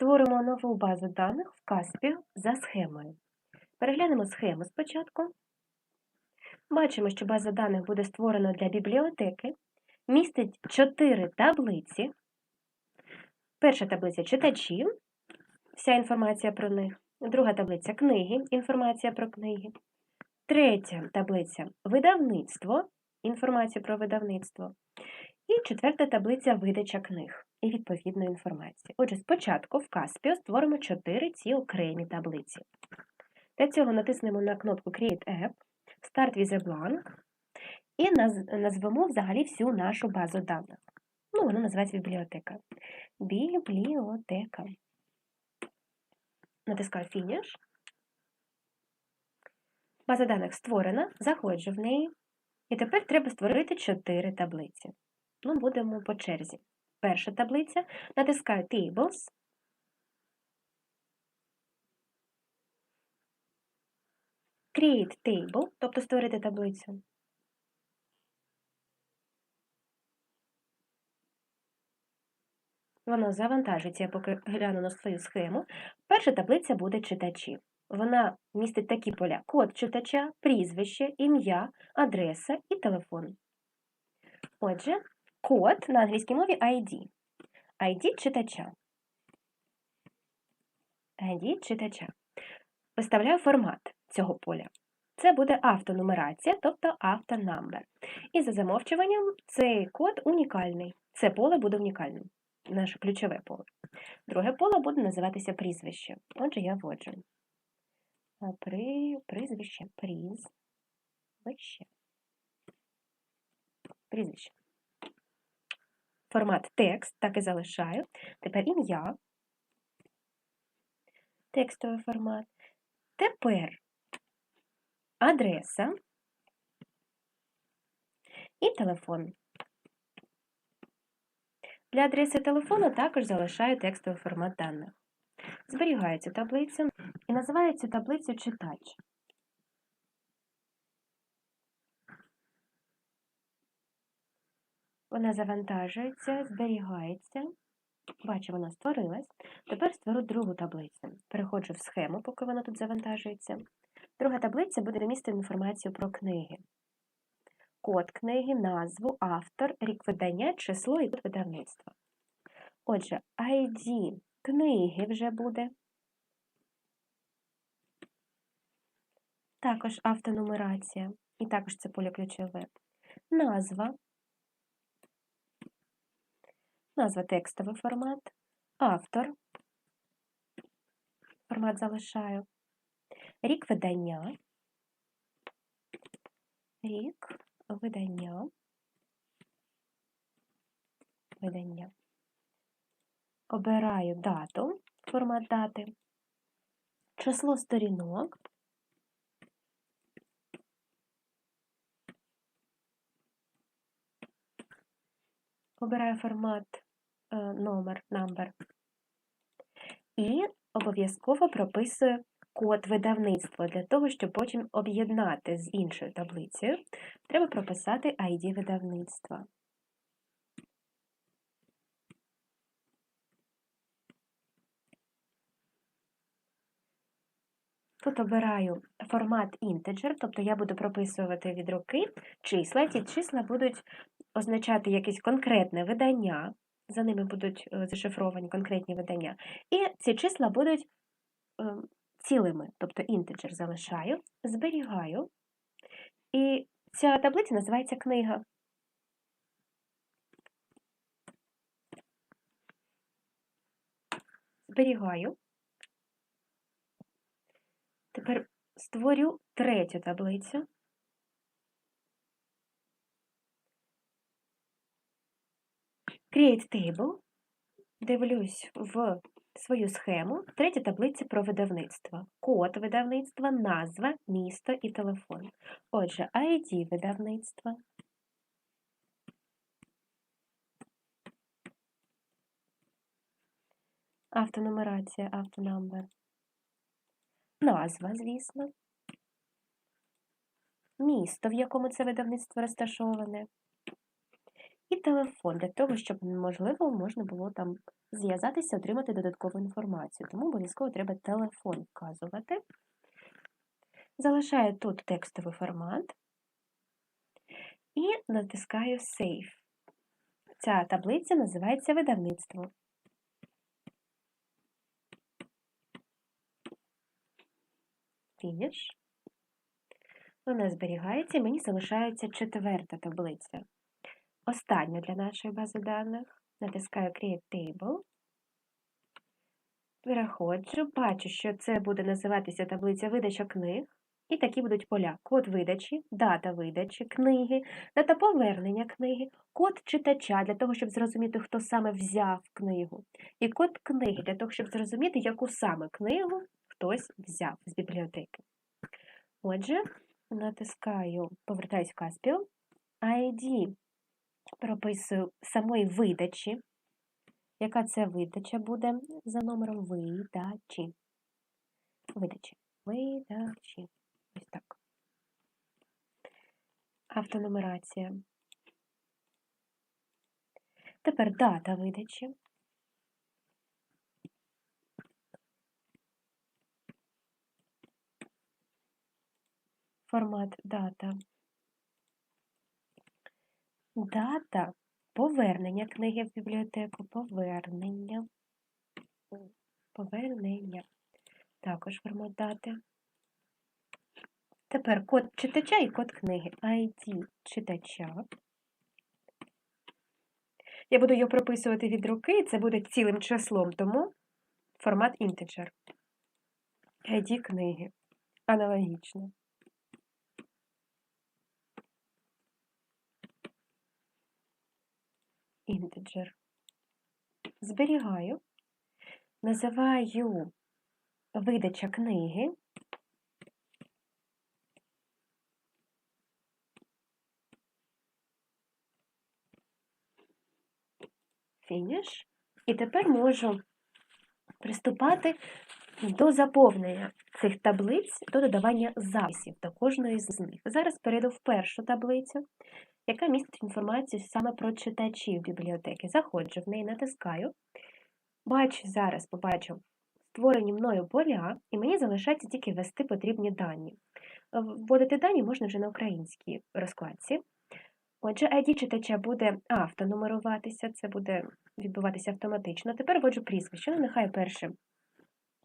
Створимо нову базу даних в Каспі за схемою. Переглянемо схему спочатку. Бачимо, що база даних буде створена для бібліотеки, містить 4 таблиці. Перша таблиця читачі, вся інформація про них. Друга таблиця книги, інформація про книги. Третя таблиця видавництво, інформація про видавництво. І четверта таблиця видача книг і відповідної інформації. Отже, спочатку в Caspio створимо 4 ці окремі таблиці. Для цього натиснемо на кнопку Create App, Start with a blank і назвемо взагалі всю нашу базу даних. Ну, вона називається бібліотека. Бібліотека. Натискаю Finish. База даних створена, заходжу в неї. І тепер треба створити 4 таблиці. Ну, будемо по черзі. Перша таблиця. Натискаю Tables. Create Table, тобто створити таблицю. Воно завантажиться, я поки гляну на свою схему. Перша таблиця буде читачі. Вона містить такі поля: код читача, прізвище, ім'я, адреса і телефон. Отже, код на англійській мові ID. ID читача. ID читача. Виставляю формат цього поля. Це буде автонумерація, тобто автонамбер. І за замовчуванням цей код унікальний. Це поле буде унікальним. Наше ключове поле. Друге поле буде називатися прізвище. Отже, я вводжу. При... Прізвище. Прізвище. Прізвище. Формат текст, так і залишаю. Тепер ім'я. Текстовий формат. Тепер адреса і телефон. Для адреси телефону також залишаю текстовий формат даних. Зберігаю цю таблицю і називаю цю таблицю читач. Вона завантажується, зберігається. Бачу, вона створилась. Тепер створю другу таблицю. Переходжу в схему, поки вона тут завантажується. Друга таблиця буде містити інформацію про книги. Код книги, назву, автор, рік видання, число і код видавництва. Отже, ID книги вже буде. Також автонумерація. І також це поле ключове. Назва. Назва текстовий формат. Автор. Формат залишаю. Рік видання. Рік видання. Видання. Обираю дату, формат дати, число сторінок. Обираю формат номер, number. І обов'язково прописую код видавництва. Для того, щоб потім об'єднати з іншою таблицею, треба прописати ID видавництва. Тут обираю формат integer, тобто я буду прописувати від руки числа. Ці числа будуть означати якесь конкретне видання, за ними будуть е, зашифровані конкретні видання. І ці числа будуть ем, цілими, тобто інтеджер залишаю, зберігаю. І ця таблиця називається книга. Зберігаю. Тепер створю третю таблицю. Create table. Дивлюсь в свою схему. Третя таблиця про видавництво. Код видавництва, назва, місто і телефон. Отже, ID видавництва. Автонумерація, автонамбер. Назва, звісно. Місто, в якому це видавництво розташоване. І телефон для того, щоб, можливо, можна було там зв'язатися, отримати додаткову інформацію. Тому обов'язково треба телефон вказувати. Залишаю тут текстовий формат і натискаю Save. Ця таблиця називається видавництво. Фініш. Вона зберігається, і мені залишається четверта таблиця. Остання для нашої бази даних. Натискаю Create Table. Переходжу, бачу, що це буде називатися таблиця видача книг. І такі будуть поля: код видачі, дата видачі книги, дата повернення книги, код читача для того, щоб зрозуміти, хто саме взяв книгу, і код книги для того, щоб зрозуміти, яку саме книгу хтось взяв з бібліотеки. Отже, натискаю, повертаюсь в Caspio, ID прописую самої видачі. Яка це видача буде за номером видачі? Видачі. Видачі. Ось так. Автонумерація. Тепер дата видачі. Формат дата. Дата повернення книги в бібліотеку. Повернення. Повернення. Також формат дати. Тепер код читача і код книги. ID читача. Я буду його прописувати від руки, і це буде цілим числом, тому формат integer. ID книги. Аналогічно. Integer. Зберігаю. Називаю видача книги. Фініш. І тепер можу приступати до заповнення цих таблиць, до додавання записів до кожної з них. Зараз перейду в першу таблицю, яка містить інформацію саме про читачів бібліотеки. Заходжу в неї, натискаю. Бачу, зараз побачу створені мною поля, і мені залишається тільки ввести потрібні дані. Вводити дані можна вже на українській розкладці. Отже, ID читача буде автонумеруватися, це буде відбуватися автоматично. Тепер вводжу прізвище. Ну, нехай першим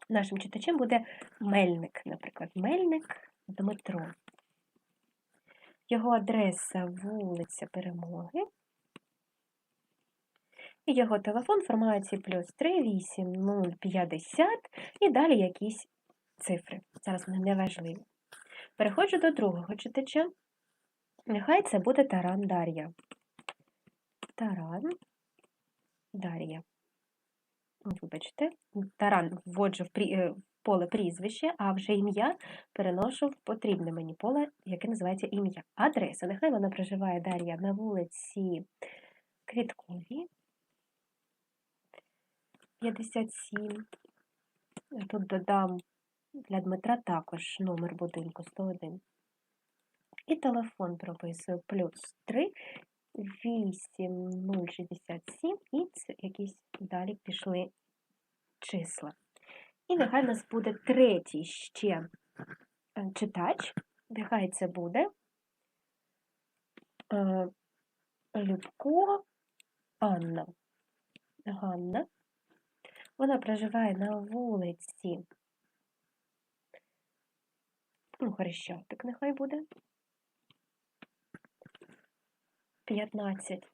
нашим читачем буде Мельник, наприклад, Мельник Дмитро. Його адреса вулиця Перемоги. І його телефон формації плюс 3, 8, 0, 50 і далі якісь цифри. Зараз вони не важливі. Переходжу до другого читача. Нехай це буде Таран Дар'я. Таран Дар'я. Вибачте, таран вводжу в. Е, поле прізвище, а вже ім'я переношу в потрібне мені поле, яке називається ім'я. Адреса. Нехай вона проживає Дар'я на вулиці Квітковій. 57. Тут додам для Дмитра також номер будинку 101. І телефон прописую плюс 3, 8067 і якісь далі пішли числа. І нехай у нас буде третій ще е, читач, нехай це буде е, Любко Анна. Ганна. Вона проживає на вулиці. Ну, Хрещатик нехай буде. 15.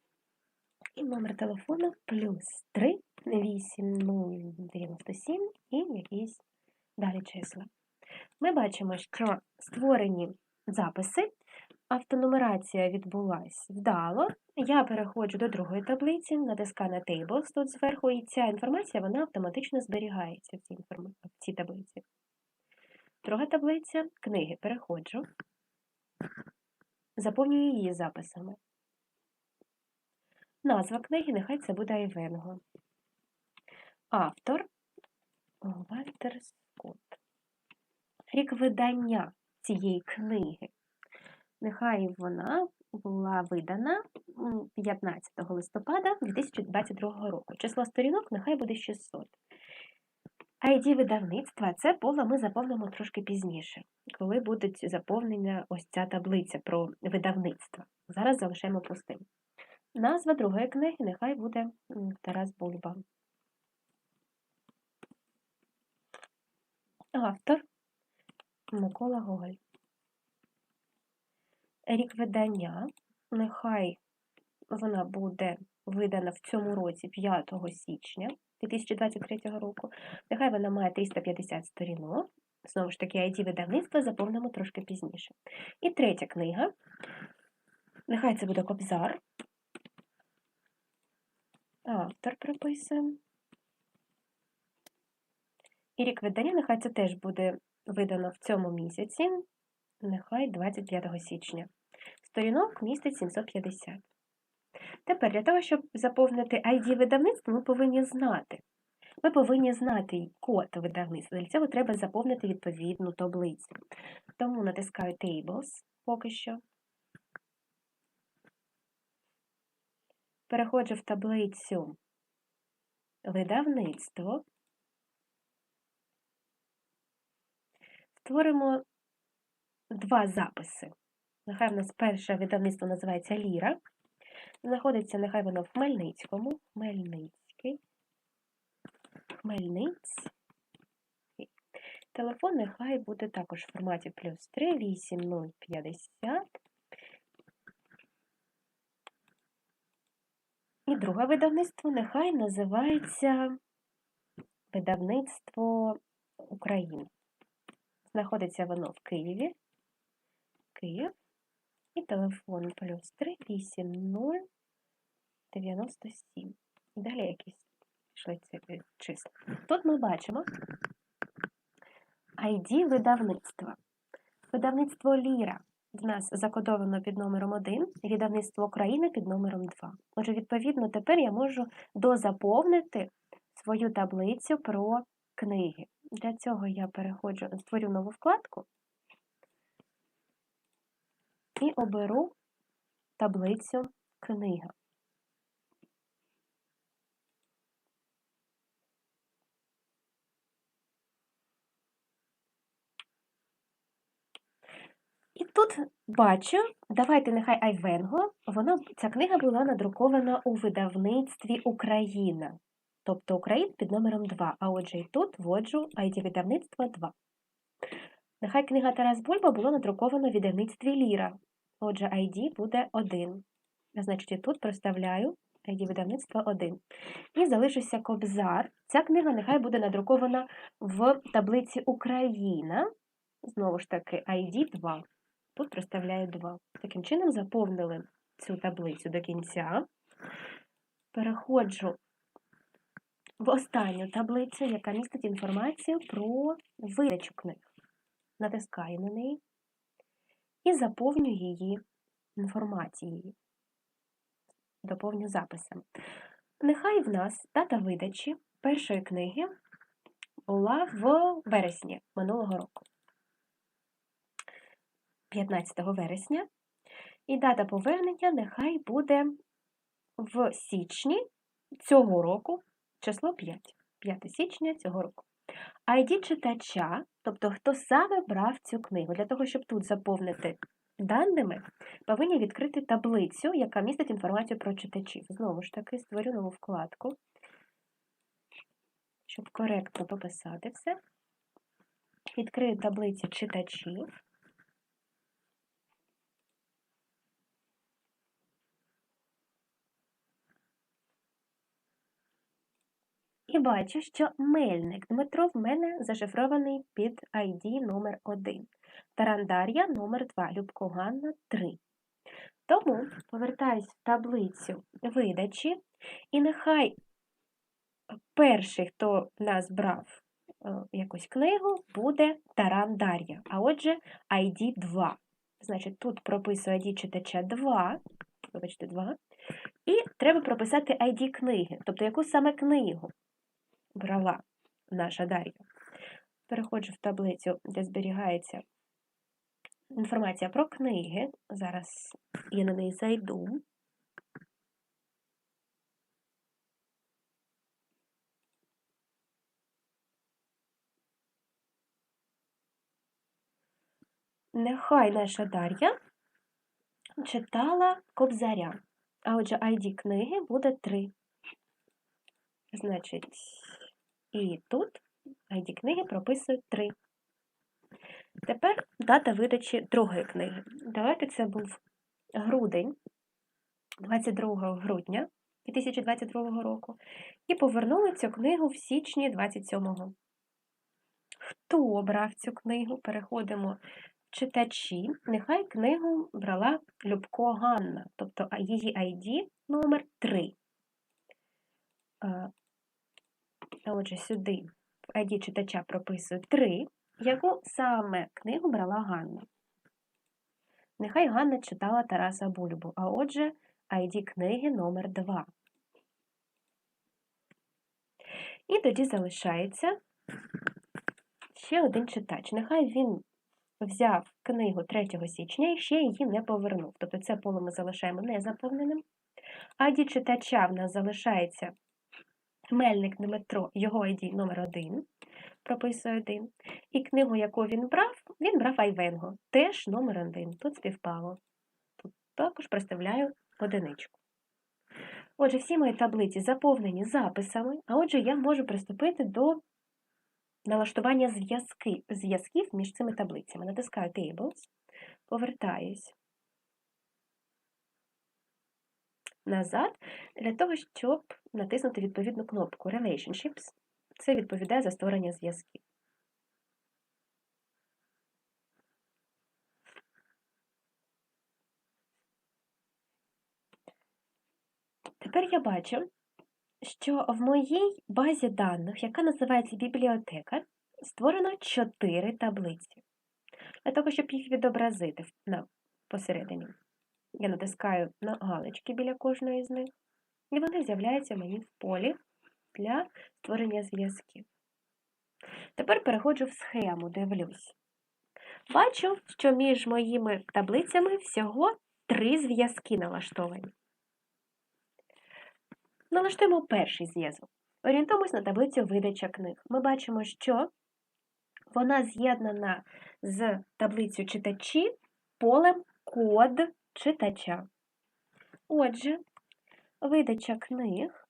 І номер телефону плюс 3 8097 і якісь далі числа. Ми бачимо, що створені записи, автонумерація відбулась вдало. Я переходжу до другої таблиці, натискаю на Tables тут зверху, і ця інформація вона автоматично зберігається в цій, інформ... в цій таблиці. Друга таблиця книги переходжу, заповнюю її записами. Назва книги, нехай це буде Айвенго. Автор Вальтер Скотт. Рік видання цієї книги. Нехай вона була видана 15 листопада 2022 року. Число сторінок нехай буде 600. ID видавництва це поле ми заповнимо трошки пізніше, коли буде заповнена ось ця таблиця про видавництво. Зараз залишаємо пустим. Назва другої книги нехай буде Тарас Бульба. Автор Микола Гоголь. Рік видання. Нехай вона буде видана в цьому році 5 січня 2023 року. Нехай вона має 350 сторінок. Знову ж таки, ID видавництва заповнимо трошки пізніше. І третя книга. Нехай це буде Кобзар. Автор прописуємо. І рік видання, нехай це теж буде видано в цьому місяці, нехай 25 січня. Сторінок містить 750. Тепер для того, щоб заповнити ID видавництва, ми повинні знати. Ми повинні знати код видавництва. Для цього треба заповнити відповідну таблицю. Тому натискаю Tables поки що. Переходжу в таблицю видавництво. Створимо два записи. Нехай в нас перше видавництво називається Ліра. Знаходиться, нехай воно в Хмельницькому. Хмельницький. Хмельницький. Телефон нехай буде також в форматі плюс 3, 8, 0, 50. І друге видавництво нехай називається Видавництво України. Знаходиться воно в Києві. Київ. І телефон плюс 3 8 0 97. І далі якісь пішли числа. Тут ми бачимо ID видавництва. Видавництво Ліра в нас закодовано під номером 1, видавництво України під номером 2. Отже, відповідно, тепер я можу дозаповнити свою таблицю про книги. Для цього я переходжу, створю нову вкладку і оберу таблицю книга. І тут бачу, давайте нехай Айвенго, воно, ця книга була надрукована у видавництві Україна, тобто Україн під номером 2, а отже і тут вводжу ID видавництва 2. Нехай книга Тарас Бульба була надрукована в видавництві Ліра, отже ID буде 1. Значить, і тут проставляю ID видавництва 1. І залишився Кобзар. Ця книга нехай буде надрукована в таблиці Україна, знову ж таки, ID 2. Тут проставляю 2. Таким чином заповнили цю таблицю до кінця. Переходжу в останню таблицю, яка містить інформацію про видачу книг. Натискаю на неї і заповню її інформацією. Доповню записом. Нехай в нас дата видачі першої книги була в вересні минулого року. 15 вересня, і дата повернення нехай буде в січні цього року, число 5, 5 січня цього року. ID читача, тобто хто саме брав цю книгу, для того, щоб тут заповнити даними, повинні відкрити таблицю, яка містить інформацію про читачів. Знову ж таки, створю нову вкладку, щоб коректно пописати все. Відкрию таблицю читачів. І бачу, що мельник Дмитро в мене зашифрований під ID номер 1 Тарандар'я номер 2 Любко Ганна 3. Тому повертаюсь в таблицю видачі, і нехай перший, хто в нас брав е, якусь книгу, буде Таран Дар'я, а отже, ID 2. Значить, тут прописую ID читача 2, вибачте, 2, і треба прописати ID книги, тобто яку саме книгу брала наша Дар'я. Переходжу в таблицю, де зберігається інформація про книги. Зараз я на неї зайду. Нехай наша Дар'я читала Кобзаря. А отже, ID книги буде 3. Значить, і тут ID книги прописую 3. Тепер дата видачі другої книги. Давайте це був грудень, 22 грудня 2022 року, і повернули цю книгу в січні 27-го. Хто обрав цю книгу? Переходимо в читачі. Нехай книгу брала Любко Ганна, тобто її ID номер 3. Отже, сюди в ID читача прописую 3, яку саме книгу брала Ганна. Нехай Ганна читала Тараса Бульбу, а отже, ID книги номер 2. І тоді залишається ще один читач. Нехай він взяв книгу 3 січня і ще її не повернув. Тобто це поле ми залишаємо незаповненим. ID читача в нас залишається Мельник Дмитро, його ID номер 1, прописує 1. І книгу, яку він брав, він брав Айвенго, теж номер 1. Тут співпало. Тут також представляю одиничку. Отже, всі мої таблиці заповнені записами, а отже, я можу приступити до налаштування зв'язків між цими таблицями. Натискаю Tables, повертаюсь назад для того, щоб натиснути відповідну кнопку Relationships. Це відповідає за створення зв'язків. Тепер я бачу, що в моїй базі даних, яка називається бібліотека, створено 4 таблиці. Для того, щоб їх відобразити посередині, я натискаю на галочки біля кожної з них, і вони з'являються мені в полі для створення зв'язків. Тепер переходжу в схему, дивлюсь. Бачу, що між моїми таблицями всього три зв'язки налаштовані. Налаштуємо перший зв'язок. Орієнтуємось на таблицю видача книг. Ми бачимо, що вона з'єднана з таблицею читачі полем код читача. Отже, видача книг.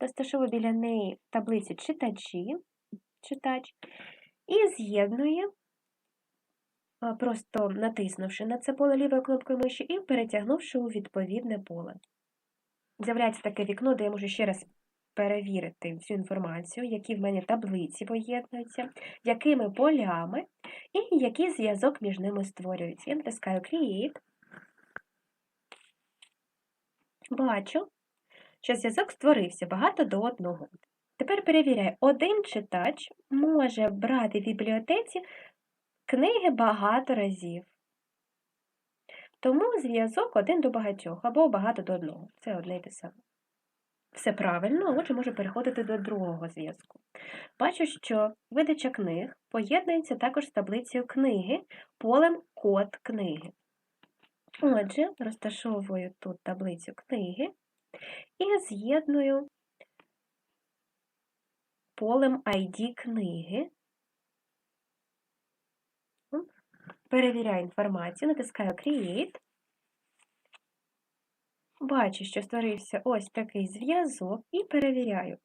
Розташовую біля неї таблицю читачі, читач, і з'єднує, просто натиснувши на це поле лівою кнопкою миші і перетягнувши у відповідне поле. З'являється таке вікно, де я можу ще раз перевірити всю інформацію, які в мене таблиці поєднуються, якими полями і який зв'язок між ними створюється. Я натискаю Create. Бачу, що зв'язок створився багато до одного. Тепер перевіряю, один читач може брати в бібліотеці книги багато разів. Тому зв'язок один до багатьох або багато до одного. Це одне й те саме. Все правильно, отже, можу переходити до другого зв'язку. Бачу, що видача книг поєднується також з таблицею книги полем код книги. Отже, розташовую тут таблицю книги і з'єдную полем ID книги. Перевіряю інформацію, натискаю Create. Бачу, що створився ось такий зв'язок і перевіряю.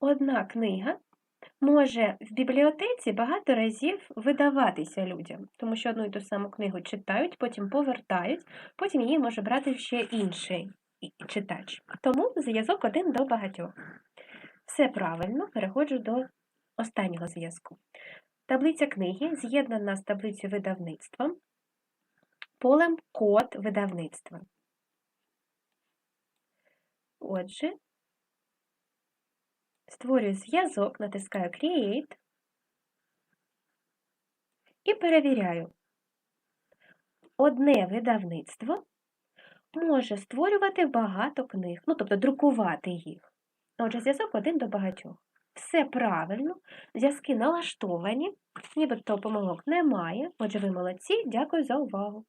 Одна книга може в бібліотеці багато разів видаватися людям, тому що одну і ту саму книгу читають, потім повертають, потім її може брати ще інший читач. Тому зв'язок один до багатьох. Все правильно, переходжу до останнього зв'язку. Таблиця книги з'єднана з таблицею видавництва полем код видавництва. Отже, створюю зв'язок, натискаю Create і перевіряю. Одне видавництво може створювати багато книг, ну, тобто друкувати їх. Отже, зв'язок один до багатьох. Все правильно, зв'язки налаштовані, нібито помилок немає. Отже, ви молодці, дякую за увагу.